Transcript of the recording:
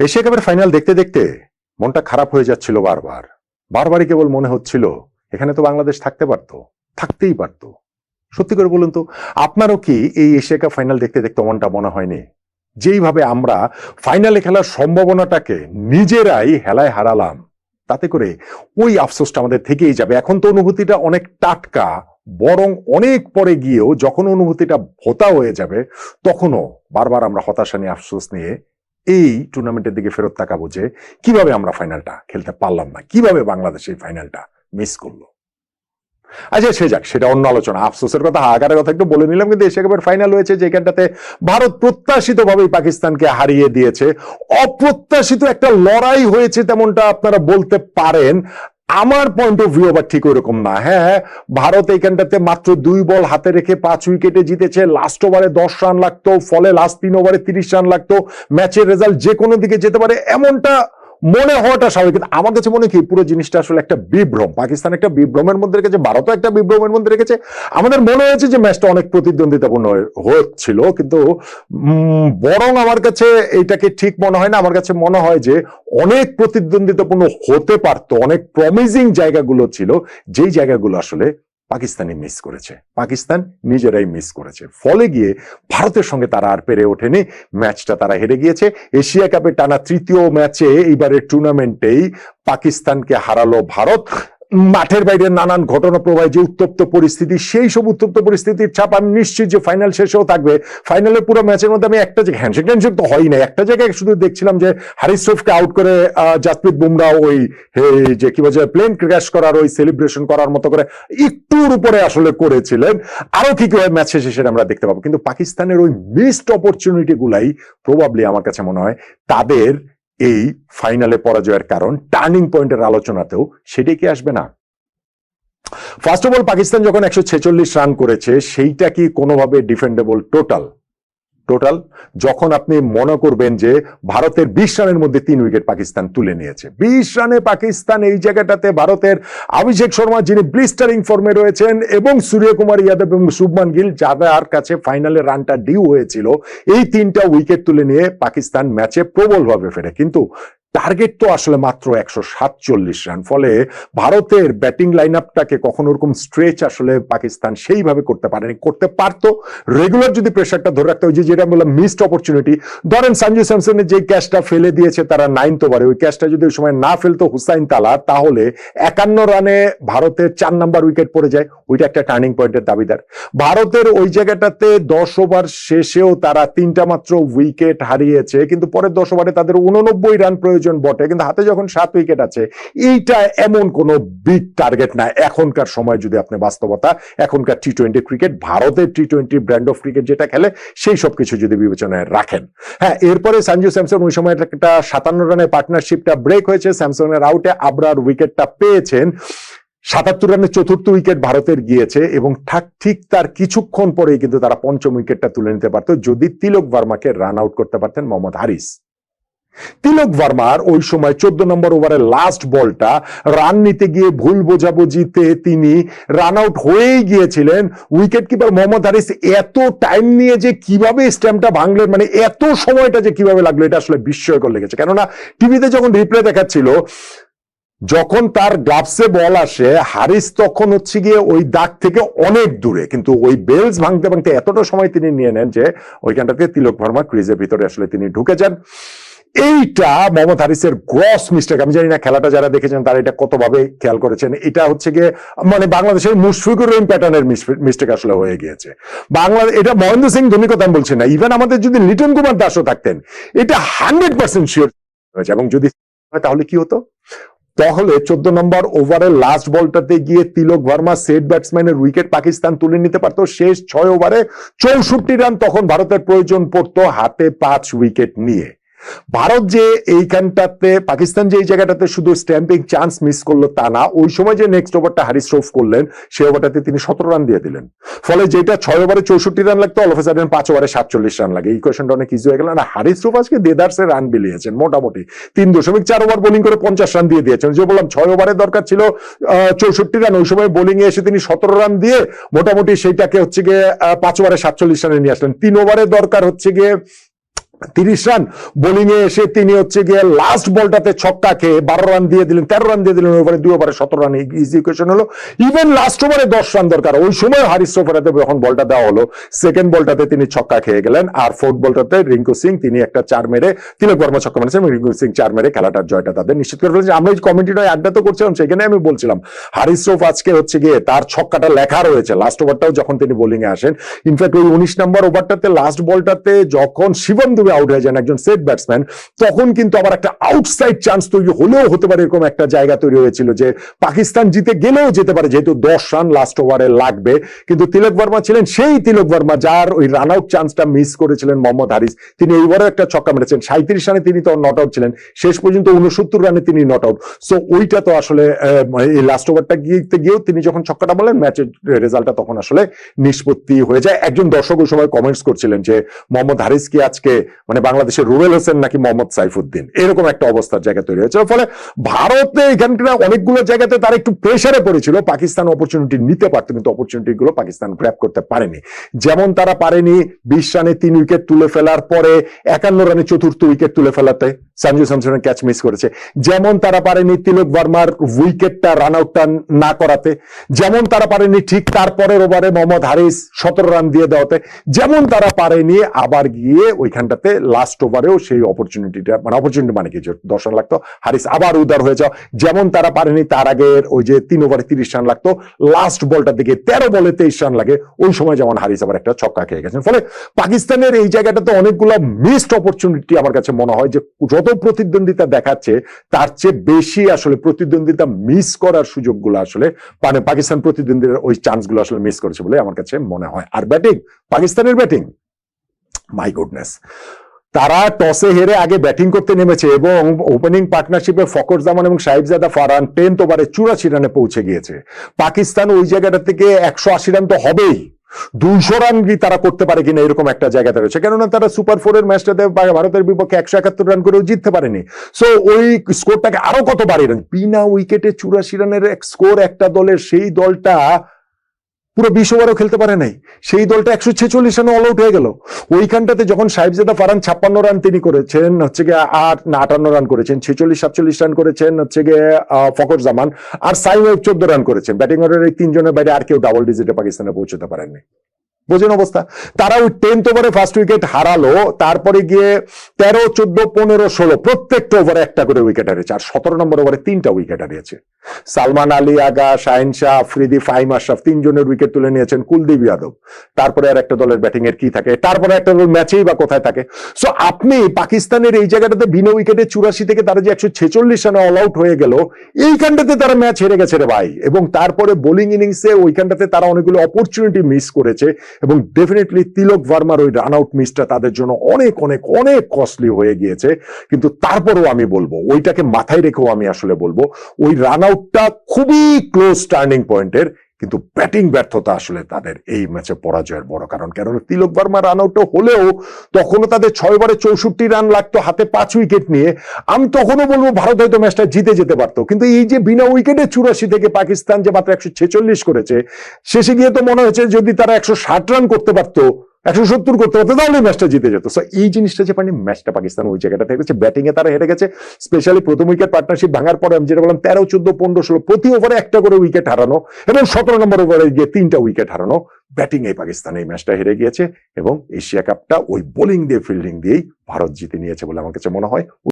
Asia কাপের final দেখতে দেখতে মনটা খারাপ হয়ে যাচ্ছিল বারবার। বারবারই কেবল মনে হচ্ছিল, এখানে তো বাংলাদেশ থাকতে পারতো, থাকতেই পারতো। সত্যি করে বলুন তো, আপনারও কি এই এশিয়া কাপ ফাইনাল দেখতে দেখতে মনটা মনে হয়নি? যেইভাবে আমরা ফাইনালে খেলার সম্ভাবনাটাকে নিজেরাই হেলায় হারালাম, তাতে করে ওই আফসোসটা আমাদের থেকেই যাবে। এখন তো অনুভূতিটা অনেক টাটকা, বরং অনেক পরে গিয়েও যখন অনুভূতিটা ভোতা হয়ে যাবে, তখনও বারবার আমরা হতাশা নিয়ে, আফসোস নিয়ে এই টুর্নামেন্টের দিকে ফেরত তাকাবো যে, কীভাবে আমরা ফাইনালটা খেলতে পারলাম না? কীভাবে বাংলাদেশ এই ফাইনালটা মিস করল? আচ্ছা সে যাক, সেটা অন্য আলোচনা। আফসোসের কথা হাহাকারের কথা একটু বলে নিলাম, কিন্তু এশিয়া কাপের ফাইনাল হয়েছে যেখানটাতে ভারত প্রত্যাশিত ভাবেই পাকিস্তানকে হারিয়ে দিয়েছে। অপ্রত্যাশিত একটা লড়াই হয়েছে তেমনটা আপনারা বলতে পারেন। আমার পয়েন্ট অফ ভিউ আবার ঠিক ওরকম না। হ্যাঁ হ্যাঁ ভারত এইখানটাতে মাত্র দুই বল হাতে রেখে পাঁচ উইকেটে জিতেছে। লাস্ট ওভারে দশ রান লাগতো, ফলে লাস্ট তিন ওভারে তিরিশ রান লাগতো। ম্যাচের রেজাল্ট যে কোনো দিকে যেতে পারে, এমনটা মনে হওয়াটা স্বাভাবিক। কিন্তু আমার কাছে মনে কি, পুরো জিনিসটা আসলে একটা বিভ্রম। পাকিস্তান একটা বিভ্রমের মধ্যে রেখেছে, ভারতও একটা বিভ্রমের মধ্যে রেখেছে। আমাদের মনে হয়েছে যে ম্যাচটা অনেক প্রতিদ্বন্দ্বিতাপূর্ণ হচ্ছিল। কিন্তু বরং আমার কাছে এইটাকে ঠিক মনে হয় না। আমার কাছে মনে হয় যে অনেক প্রতিদ্বন্দ্বিতাপূর্ণ হতে পারতো, অনেক প্রমিজিং জায়গাগুলো ছিল। যেই জায়গাগুলো আসলে পাকিস্তানি মিস করেছে। পাকিস্তান নিজেরাই মিস করেছে। ফলে গিয়ে ভারতের সঙ্গে তারা আর পেরে ওঠেনি। ম্যাচটা তারা হেরে গিয়েছে। এশিয়া কাপে টানা তৃতীয় ম্যাচে এইবারের টুর্নামেন্টেই পাকিস্তানকে হারালো ভারত। মাঠের বাইরে নানান ঘটনা প্রবাহ যে উত্তপ্ত পরিস্থিতি, সেই সব উত্তপ্ত পরিস্থিতির ছাপ আমি নিশ্চিত যে ফাইনাল শেষেও থাকবে। ফাইনালের পুরো ম্যাচের মধ্যে আমি একটা জায়গায় হ্যান্ডশেক ট্যান্ডশেক তো হয় না একটা জায়গায় শুধু দেখছিলাম যে হারিস রফকে আউট করে জাসপ্রীত বুমরা ওই যে কি বলছে প্লেন ক্র্যাশ করার, ওই সেলিব্রেশন করার মতো করে একটুর উপরে আসলে করেছিলেন। আরও কি করে ম্যাচ শেষে সেটা আমরা দেখতে পাবো। কিন্তু পাকিস্তানের ওই মিসড অপরচুনিটি গুলাই প্রবাবলি আমার কাছে মনে হয় তাদের এই ফাইনালে পরাজয়ের কারণ টার্নিং পয়েন্টের আলোচনাতেও সেটাই কি আসবে না? ফার্স্ট অফ অল, পাকিস্তান যখন একশো ছেচল্লিশ রান করেছে, সেইটা কি কোনোভাবে ডিফেন্ডেবল টোটাল টোটাল যখন আপনি মনে করবেন যে ভারতের বিশ রানের মধ্যে তিন উইকেট পাকিস্তান তুলে নিয়েছে। বিশ রানে পাকিস্তান এই জায়গাটাতে ভারতের অভিষেক শর্মা যিনি ব্লিস্টারিং ফর্মে রয়েছেন এবং সূর্যকুমার ইয়াদব এবং শুভমান গিল যাদের কাছে ফাইনালে রানটা ডিউ হয়েছিল, এই তিনটা উইকেট তুলে নিয়ে পাকিস্তান ম্যাচে প্রবলভাবে ফেরে। কিন্তু টার্গেট তো আসলে মাত্র একশো সাতচল্লিশ রান। ফলে ভারতের ব্যাটিং লাইন আপটাকে কখনো ওরকম স্ট্রেচ আসলে পাকিস্তান সেইভাবে করতে পারেনি। করতে পারতো। রেগুলার যদি প্রেশারটা ধরে রাখতে হয় যেটা বললাম মিসড অপরচুনিটি ধরেন সঞ্জু স্যামসনের যে ক্যাচটা ফেলে দিয়েছে তারা নাইনথ ওভারে ওই ক্যাচটা যদি ওই সময় না ফেলতো হুসাইন তালা, তাহলে একান্ন রানে ভারতের চার নাম্বার উইকেট পড়ে যায়। ওইটা একটা টার্নিং পয়েন্টের দাবিদার। ভারতের ওই জায়গাটাতে দশ ওভার শেষেও তারা তিনটা মাত্র উইকেট হারিয়েছে, কিন্তু পরের দশ ওভারে তাদের উননব্বই রান প্রয়োজন বটে, কিন্তু হাতে যখন সাত উইকেট আছে, এইটা এমন কোনো বিগ টার্গেট না। এখনকার সময় যদি আপনি বাস্তবতা, এখনকার টি টোয়েন্টি ক্রিকেট ভারতের T twenty brand of cricket যেটা খেলে, সেই সব কিছু যদি বিবেচনায় রাখেন। হ্যাঁ এরপরে সঞ্জু স্যামসন ওই সময় একটা সাতান্ন রানের পার্টনারশিপটা ব্রেক হয়েছে, স্যামসনের আউটে আবরার উইকেটটা পেয়েছেন। সাতাত্তর রানের চতুর্থ উইকেট ভারতের গিয়েছে এবং ঠাক ঠিক তার কিছুক্ষণ পরেই কিন্তু তারা পঞ্চম উইকেটটা তুলে নিতে পারতো, যদি তিলক ভার্মাকে রান আউট করতে পারতেন মোহাম্মদ হারিস। তিলক ভার্মার ওই সময় চোদ্দ নম্বর ওভারের লাস্ট বলটা রান নিতে গিয়ে ভুল বোঝাবুঝিতে তিনি রান আউট হয়েই গিয়েছিলেন। উইকেট কিপার মোহাম্মদ হারিস এত টাইম নিয়ে যে কীভাবে স্ট্যাম্পটা ভাঙলেন মানে এত সময়টা যে কীভাবে লাগল, এটা আসলে বিস্ময়কর লেগেছে। কেননা টিভিতে যখন রিপ্লে দেখাচ্ছিল, যখন তার গ্লাভসে বল আসে, হারিস তখন হচ্ছে গিয়ে ওই দাগ থেকে অনেক দূরে, কিন্তু ওই বেলস ভাঙতে ভাঙতে এতটা সময় তিনি নিয়ে নেন যে ওইখানটাতে তিলক ভার্মা ক্রিজের ভিতরে আসলে তিনি ঢুকে যান। এইটা মোহাম্মদ হারিসের গ্রস মিস্টেক আমি জানি না খেলাটা যারা দেখেছেন, তারা এটা কতভাবে খেয়াল করেছেন। এটা হচ্ছে গিয়ে মানে বাংলাদেশের মুশফিকুর রহিম প্যাটার্নের মিস্টেক আসলে হয়ে গিয়েছে। বাংলা এটা মহেন্দ্র সিং ধোনি কথা আমি বলছি না। ইভেন আমাদের যদি লিটন কুমার দাসও থাকতেন, এটা হান্ড্রেড পার্সেন্ট শিওর হয়েছে। এবং যদি তাহলে কি হতো? তাহলে চোদ্দ নম্বর ওভারের লাস্ট বলটাতে গিয়ে তিলক ভার্মা সেট ব্যাটসম্যানের উইকেট পাকিস্তান তুলে নিতে পারতো। শেষ ছয় ওভারে চৌষট্টি রান তখন ভারতের প্রয়োজন পড়তো হাতে পাঁচ উইকেট নিয়ে। ভারত যে এইখানটাতে, পাকিস্তান যে এই জায়গাটাতে শুধু স্ট্যাম্পিং চান্স মিস করল তা না, ওই সময় যে নেক্সট ওভারটা হারিস রোফ করলেন সেই ওভারটাতে তিনি সতেরো রান দিয়ে দিলেন। ফলে যেটা ছয় ওভারে চৌষট্টি রান লাগতো অল অফ সাডেন পাঁচ ওভারে সাতচল্লিশ রান লাগে। এই কোয়েশনটা অনেক ইজি হয়ে গেল। না, হারিস রোফ আজকে দেদার্সে রান বিলিয়েছেন, মোটামুটি। তিন দশমিক চার ওভার বোলিং করে পঞ্চাশ রান দিয়ে দিয়েছেন। যে বললাম, ছয় ওভারে দরকার ছিল চৌষট্টি রান ওই সময় বোলিং এ এসে তিনি সতেরো রান দিয়ে মোটামুটি সেইটাকে হচ্ছে গিয়ে পাঁচ ওভারে সাতচল্লিশ রানে নিয়ে আসলেন। তিন ওভারে দরকার হচ্ছে গিয়ে তিরিশ রান। বোলিং এ এসে তিনি হচ্ছে গিয়ে লাস্ট বলটাতে ছক্কা খেয়ে বারো রান দিয়ে দিলেন, তেরো রান দিয়ে দিলেন, ওভারে, দুই ওভারে সতেরো রান। ইজি ইকুয়েশন হলো। ইভেন লাস্ট ওভারে দশ রান দরকার। ওই সময় হারিস রোফারাতে যখন বলটা দেওয়া হলো সেকেন্ড বলটাতে তিনি ছক্কা খেয়ে গেলেন। আর ফোর্থ বলটাতে রিঙ্কু সিং, তিনি একটা চার মেরে, তিলক বর্মা ছক্কা মেরেছেন রিঙ্কু সিং চার মেরে খেলাটার জয়টা তাদের নিশ্চিত করে ফেলেছে। আমরা এই কমিটিটা আড্ডা তো করছিলাম, সেখানে আমি বলছিলাম, হারিস রোফ আজকে হচ্ছে গিয়ে তার ছক্কাটা লেখা রয়েছে। লাস্ট ওভারটাও যখন তিনি বোলিংয়ে আসেন ইনফ্যাক্ট ওই উনিশ নম্বর ওভারটাতে লাস্ট বলটাতে যখন শিবম দুবে আউট হয়ে যান একজন সেট ব্যাটসম্যান তখন কিন্তু আবার একটা আউটসাইড চান্স তৈরি হলেও হতে পারে এরকম একটা জায়গা তৈরি হয়েছিল যে পাকিস্তান জিতে গেলেও যেতে পারে, যেহেতু দশ রান লাস্ট ওভারে লাগবে। কিন্তু তিলক বর্মা ছিলেন সেই তিলক বর্মা, যার ওই রান আউট চান্সটা মিস করেছিলেন মোহাম্মদ হারিস। তিনি এইবারও একটা ছক্কা মেরেছেন। সাঁত্রিশ রানে তিনি তো নট আউট ছিলেন। শেষ পর্যন্ত উনসত্তর রানে তিনি নট আউট সো ওইটা তো আসলে এই লাস্ট ওভারটা গিয়ে গিয়েও তিনি যখন ছক্কাটা বলেন ম্যাচের রেজাল্টটা তখন আসলে নিষ্পত্তি হয়ে যায়। একজন দর্শক ওই সময় কমেন্টস করছিলেন যে, মোহাম্মদ হারিস কি আজকে মানে বাংলাদেশের রুবেল হোসেন নাকি মোহাম্মদ সাইফুদ্দিন, এরকম একটা অবস্থার জায়গা তৈরি হয়েছিল ফলে ভারতে এখানকার অনেকগুলো জায়গাতে তার একটু প্রেশারে পড়েছিল। পাকিস্তান অপরচুনিটি নিতে পারতো, কিন্তু অপরচুনিটি গুলো পাকিস্তান গ্র্যাপ করতে পারেনি। যেমন তারা পারেনি বিশ রানে তিন উইকেট তুলে ফেলার পরে একান্ন রানে চতুর্থ উইকেট তুলে ফেলাতে। সঞ্জু স্যামসনের ক্যাচ মিস করেছে। যেমন তারা পারেনি তিলক বর্মার উইকেটটা রান আউটটা না করাতে, যেমন তারা পারেনি ঠিক তারপরের ওভারে মোহাম্মদ হারিস সতেরো রান দিয়ে দেওয়াতে, যেমন তারা পারেনি আবার গিয়ে ওইখানটাতে লাস্ট ওভারেও সেই অপরচুনিটিটা মানে অপরচুনিটি মানে কি? দশ রান লাগতো, হারিস আবার উদার হয়ে যাও। যেমন তারা পারেনি তার আগের ওই যে তিন ওভারে তিরিশ রান লাগতো লাস্ট বলটার দিকে তেরো বলে তেইশ রান লাগে, ওই সময় যেমন হারিস আবার একটা ছক্কা খেয়ে গেছেন। ফলে পাকিস্তানের এই জায়গাটাতে অনেকগুলো মিসড অপরচুনিটি আমার কাছে মনে হয় যে যত প্রতিদ্বন্দ্বিতা দেখাচ্ছে, তার চেয়ে বেশি আসলে প্রতিদ্বন্দ্বিতা মিস করার সুযোগগুলো আসলে মানে পাকিস্তান প্রতিদ্বন্দ্বীর ওই চান্সগুলো আসলে মিস করেছে বলে আমার কাছে মনে হয়। আর ব্যাটিং পাকিস্তানের ব্যাটিং মাই গুডনেস তারা টসে হেরে আগে ব্যাটিং করতে নেমেছে এবং ওপেনিং পার্টনারশিপে ফকর জামান এবং সাহিবজাদা ফারহান টেন্থ ওভারে চুরাশি রানে পৌঁছে গিয়েছে। পাকিস্তান ওই জায়গাটা থেকে একশো আশি রান তো হবেই। দুইশো রান কি তারা করতে পারে কিনা এরকম একটা জায়গাতে রয়েছে। কেননা তারা সুপার ফোরের ম্যাচটাতে ভারতের বিপক্ষে একশো একাত্তর রান করেও জিততে পারেনি। সো ওই স্কোরটাকে আরও কত বাড়িয়ে বিনা উইকেটে চুরাশি রানের এক স্কোর একটা দলের সেই দলটা পুরো বিশ ওভারও খেলতে পারে নাই। সেই দলটা একশো ছেচল্লিশ রানে অল আউট হয়ে গেল। ওইখানটাতে যখন সাহেবজাদা ফারান ছাপ্পান্ন রান তিনি করেছেন, হচ্ছে গিয়ে আট না, আটান্ন রান করেছেন, ছেচল্লিশ, সাতচল্লিশ রান করেছেন, হচ্ছে গিয়ে ফকর জামান আর সাইম চোদ্দ রান করেছেন। ব্যাটিং অর্ডারের তিনজনের বাইরে আর কেউ ডাবল ডিজিটে পাকিস্তানে পৌঁছতে পারেননি। বোঝেন অবস্থা। তারা ওই টেন্থ ওভারে ফার্স্ট উইকেট হারালো, তারপরে গিয়ে তেরো, চোদ্দ, পনেরো, ষোলো, প্রত্যেকটা ওভারে একটা করে উইকেট হারিয়েছে। আর সতেরো নম্বর ওভারে তিনটা উইকেট হারিয়েছে। সালমান আলী, আগা, শাহিন শাহ, আফ্রিদি, ফাহিম আশরাফ তিনজনের উইকেট তুলে নিয়েছেন কুলদীপ যাদব। তারপরে আর একটা দলের ব্যাটিং এর কি থাকে? তারপরে একটা দল ম্যাচেই বা কোথায় থাকে? সো আপনি পাকিস্তানের এই জায়গাটাতে বিনা উইকেটে চুরাশি থেকে তারা যে একশো ছেচল্লিশ রানে অল আউট হয়ে গেল, এইখানটাতে তারা ম্যাচ হেরে গেছে রে ভাই। এবং তারপরে বোলিং ইনিংসে ওইখানটাতে তারা অনেকগুলো অপরচুনিটি মিস করেছে। এবং ডেফিনেটলি তিলক ভার্মার ওই রান আউট মিসটা তাদের জন্য অনেক অনেক অনেক কস্টলি হয়ে গিয়েছে। কিন্তু তারপরও আমি বলব, ওইটাকে মাথায় রেখেও আমি আসলে বলব, ওই রান আউটটা খুবই ক্লোজ টার্নিং পয়েন্টের কিন্তু ব্যাটিং ব্যর্থতা আসলে তাদের এই ম্যাচে পরাজয়ের বড় কারণ। কেননা তিলক বর্মা রান আউট হলেও তখনও তাদের ছয় বারে চৌষট্টি রান লাগতো হাতে পাঁচ উইকেট নিয়ে। আমি তখনও বলব ভারত হয়তো ম্যাচটা জিতে যেতে পারতো। কিন্তু এই যে বিনা উইকেটে চুরাশি থেকে পাকিস্তান যে মাত্র একশো ছেচল্লিশ করেছে, শেষে গিয়ে তো মনে হয়েছে যদি তারা একশো ষাট রান করতে পারতো একশো সত্তর করতে পারতো তাহলে ম্যাচটা জিতে যেত। সো এই জিনিসটা যে মানে ম্যাচটা পাকিস্তান ওই জায়গাটা থেকে ব্যাটিং এ তারা হেরে গেছে। স্পেশালি প্রথম উইকেট পার্টনারশিপ ভাঙার পরে আমি যেটা বললাম, তেরো, চোদ্দ, পনেরো, ষোলো, প্রতি ওভারে একটা করে উইকেট হারানো এবং সতেরো নম্বর ওভারে গিয়ে তিনটা উইকেট হারানো। ব্যাটিং এই পাকিস্তান এই ম্যাচটা হেরে গিয়েছে এবং এশিয়া কাপটা ওই বোলিং দিয়ে ফিল্ডিং দিয়েই ভারত জিতে নিয়েছে বলে আমার কাছে মনে হয়।